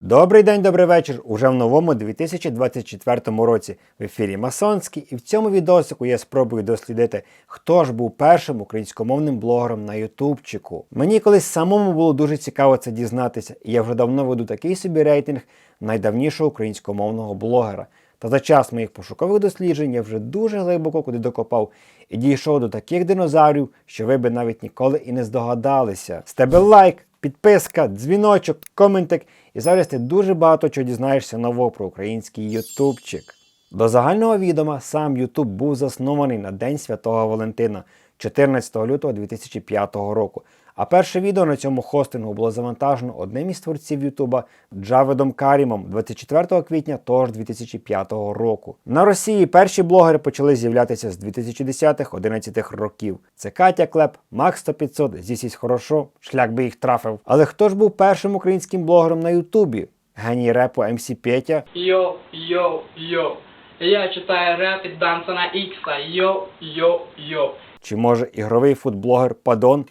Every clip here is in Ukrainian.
Добрий день, добрий вечір. Уже в новому 2024 році в ефірі Масонський, і в цьому відосику я спробую дослідити, хто ж був першим українськомовним блогером на Ютубчику. Мені колись самому було дуже цікаво це дізнатися, і я вже давно веду такий собі рейтинг найдавнішого українськомовного блогера. Та за час моїх пошукових досліджень я вже дуже глибоко куди докопав і дійшов до таких динозаврів, що ви би навіть ніколи і не здогадалися. З тебе лайк, підписка, дзвіночок, коментик, і зараз ти дуже багато чого дізнаєшся нового про український ютубчик. До загального відома сам Ютуб був заснований на День Святого Валентина 14 лютого 2005 року. А перше відео на цьому хостингу було завантажено одним із творців Ютуба Джаведом Карімом 24 квітня того ж 2005 року. На Росії перші блогери почали з'являтися з 2010-11 років. Це Катя Клеп, Макс 500, Зісісь Хорошо, шлях би їх трафив. Але хто ж був першим українським блогером на Ютубі? Геній репу МС Петя, Йо, йо, йо. Я читаю реп від Бенсона Ікса. Йо, йо, йо. Чи може ігровий футблогер Падон?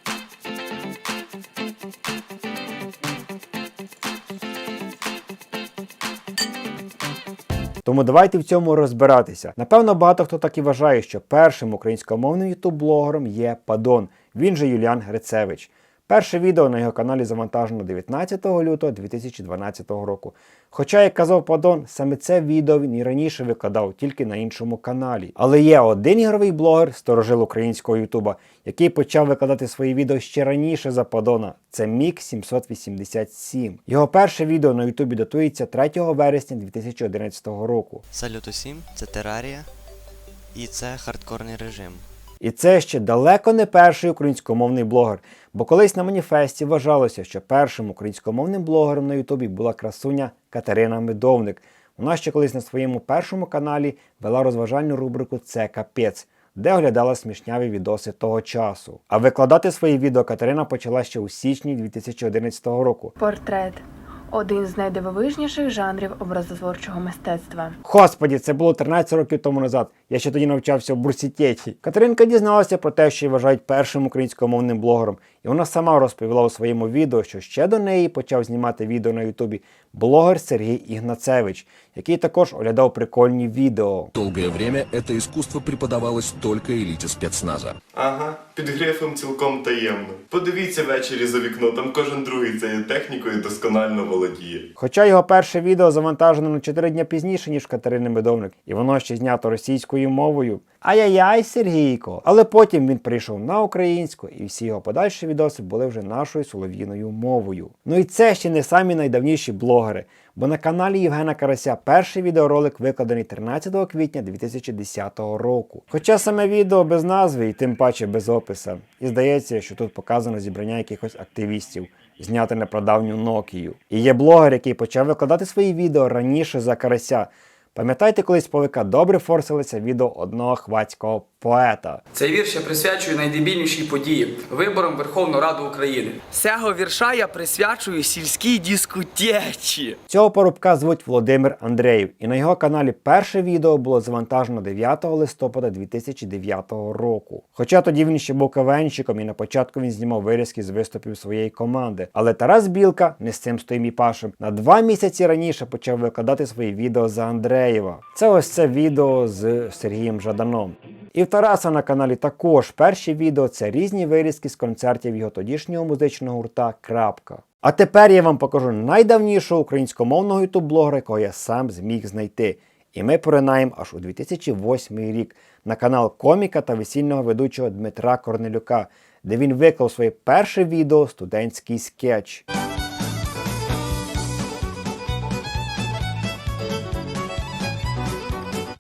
Тому давайте в цьому розбиратися. Напевно, багато хто так і вважає, що першим українськомовним ютуб-блогером є Падон. Він же Юліан Грицевич. Перше відео на його каналі завантажено 19 лютого 2012 року. Хоча, як казав Падон, саме це відео він і раніше викладав тільки на іншому каналі. Але є один ігровий блогер, сторожил українського Ютуба, який почав викладати свої відео ще раніше за Падона. Це Мік 787. Його перше відео на Ютубі датується 3 вересня 2011 року. Салют усім, це Терарія і це хардкорний режим. І це ще далеко не перший українськомовний блогер, бо колись на маніфесті вважалося, що першим українськомовним блогером на Ютубі була красуня Катерина Медовник. Вона ще колись на своєму першому каналі вела розважальну рубрику Це капець, де оглядала смішняві відоси того часу. А викладати свої відео Катерина почала ще у січні 2011 року. Портрет один з найдивовижніших жанрів образотворчого мистецтва. Господі, це було 13 років тому назад. Я ще тоді навчався в бурсітєті. Катеринка дізналася про те, що її вважають першим українськомовним блогером, і вона сама розповіла у своєму відео, що ще до неї почав знімати відео на Ютубі блогер Сергій Ігнацевич, який також оглядав прикольні відео. Долгое время это искусство преподавалось только элите спецназа. Ага, під грифом цілком таємно. Подивіться ввечері за вікно, там кожен другий цією технікою досконально володіє. Хоча його перше відео завантажено на 4 дні пізніше, ніж Катерини Медовник, і воно ще знято російською мовою. Ай-яй-яй, Сергійко. Але потім він прийшов на українську, і всі його подальші відоси були вже нашою солов'їною мовою. Ну і це ще не самі найдавніші блогери. Бо на каналі Євгена Карася перший відеоролик викладений 13 квітня 2010 року. Хоча саме відео без назви і тим паче без описа. І здається, що тут показано зібрання якихось активістів, зняте на прадавню Нокію. І є блогер, який почав викладати свої відео раніше за Карася. Пам'ятаєте, колись по ВК добре форсилися відео одного хвацького поета. Цей вірш я присвячую найдебільнішій події виборам Верховної Ради України. Цього вірша я присвячую сільській дискотечі. Цього порубка звуть Володимир Андреєв, і на його каналі перше відео було завантажено 9 листопада 2009 року. Хоча тоді він ще був кавенщиком і на початку він знімав вирізки з виступів своєї команди. Але Тарас Білка, не з цим стоїм і пашем, на два місяці раніше почав викладати свої відео за Андреєва. Це ось це відео з Сергієм Жаданом. І в Тараса на каналі також перші відео це різні вирізки з концертів його тодішнього музичного гурта Крапка. А тепер я вам покажу найдавнішого українськомовного ютуб-блогера, якого я сам зміг знайти. І ми поринаємо аж у 2008 рік на канал коміка та весільного ведучого Дмитра Корнелюка, де він виклав своє перше відео студентський скетч.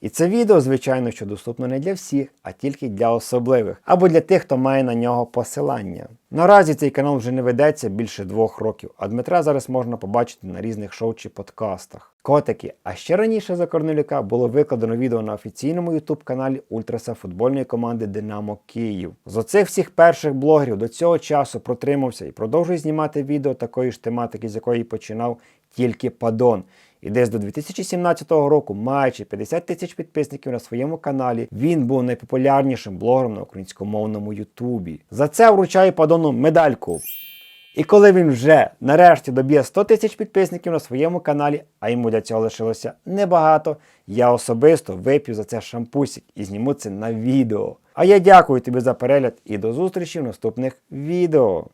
І це відео, звичайно, що доступно не для всіх, а тільки для особливих, або для тих, хто має на нього посилання. Наразі цей канал вже не ведеться більше двох років, а Дмитра зараз можна побачити на різних шоу чи подкастах. Котики, а ще раніше за Корнелюка було викладено відео на офіційному ютуб каналі Ультраса футбольної команди Динамо Київ. З оцих всіх перших блогерів до цього часу протримався і продовжує знімати відео такої ж тематики, з якої починав тільки Падон. І десь до 2017 року, маючи 50 тисяч підписників на своєму каналі, він був найпопулярнішим блогером на українськомовному Ютубі. За це вручає Падону медальку. І коли він вже нарешті доб'є 100 тисяч підписників на своєму каналі, а йому для цього лишилося небагато, я особисто вип'ю за це шампусик і зніму це на відео. А я дякую тобі за перегляд і до зустрічі в наступних відео.